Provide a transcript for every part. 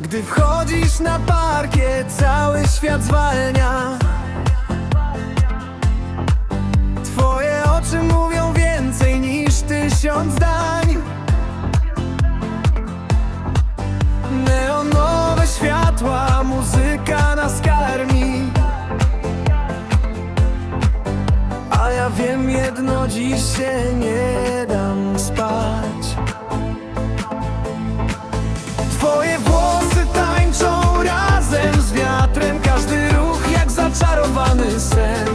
Gdy wchodzisz na parkiet, cały świat zwalnia. Twoje oczy mówią więcej niż tysiąc zdań Neonowe światła, muzyka nas karmi. A ja wiem jedno, dziś się nie dam spać zaczarowany sen.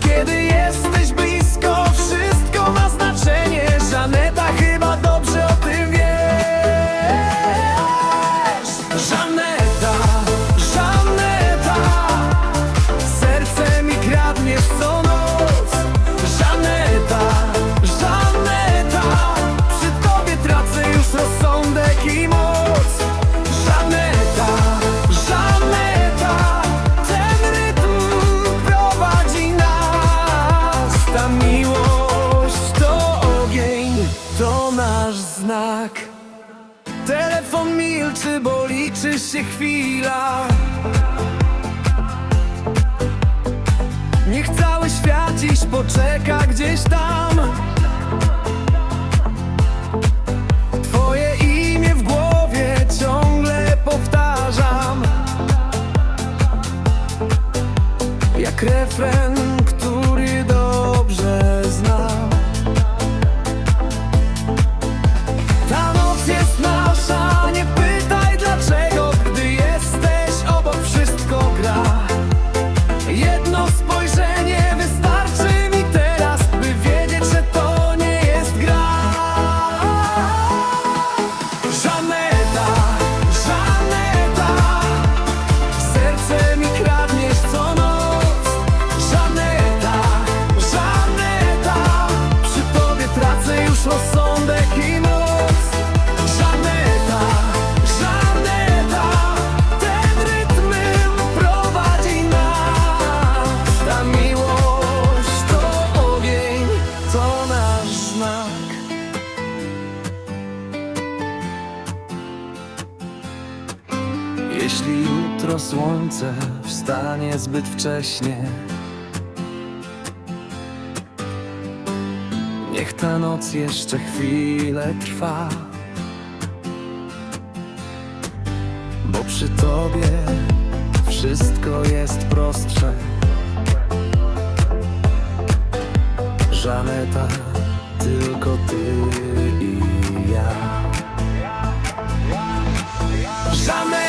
Kiedy jesteś znak Telefon milczy, bo liczy się chwila. Niech cały świat dziś poczeka gdzieś tam Jeśli jutro słońce wstanie zbyt wcześnie Niech ta noc jeszcze chwilę trwa. Bo przy tobie wszystko jest prostsze. Żaneta, tylko ty i ja. Żaneta